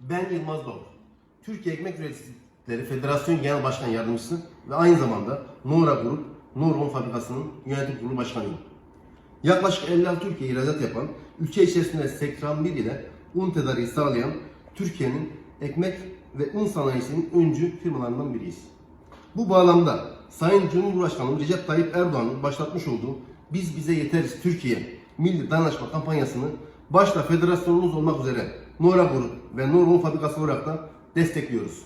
Ben Yılmaz Doğru. Türkiye Ekmek Üreticileri Federasyon Genel Başkan Yardımcısı ve aynı zamanda Nora Grup, Nora Un Fabrikası'nın yönetim kurulu başkanıyım. Yaklaşık 56 ülkeye ihracat yapan, ülke içerisinde 81 ile un tedariği sağlayan Türkiye'nin ekmek ve un sanayisinin öncü firmalarından biriyiz. Bu bağlamda Sayın Cumhurbaşkanı Recep Tayyip Erdoğan'ın başlatmış olduğu Biz Bize Yeteriz Türkiye Milli Dayanışma kampanyasını başta federasyonumuz olmak üzere Nora Grup ve Nora Un Fabrikası olarak da destekliyoruz.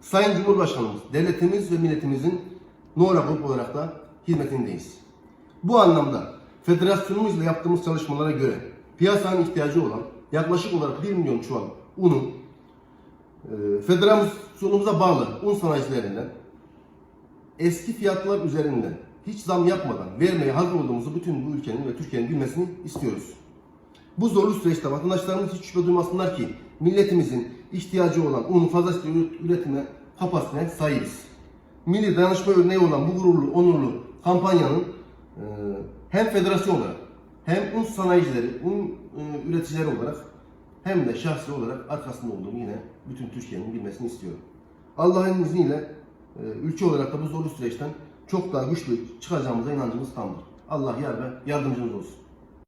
Sayın Cumhurbaşkanımız, devletimiz ve milletimizin Nora Grup olarak da hizmetindeyiz. Bu anlamda federasyonumuzla yaptığımız çalışmalara göre piyasanın ihtiyacı olan yaklaşık olarak 1 milyon çuval unun e, federasyonumuza bağlı un sanayicilerinden eski fiyatlar üzerinden hiç zam yapmadan vermeye hazır olduğumuzu bütün bu ülkenin ve Türkiye'nin bilmesini istiyoruz. Bu zorlu süreçte vatandaşlarımız hiç şüphe duymasınlar ki milletimizin ihtiyacı olan unu fazlasıyla üret- üretime kapasitesine sahibiz. Milli dayanışma örneği olan bu gururlu, onurlu kampanyanın e, hem federasyon olarak hem un sanayicileri, un e, üreticileri olarak hem de şahsi olarak arkasında olduğumu yine bütün Türkiye'nin bilmesini istiyorum. Allah'ın izniyle e, ülke olarak da bu zorlu süreçten çok daha güçlü çıkacağımıza inancımız tamdır. Allah yar ve yardımcımız olsun.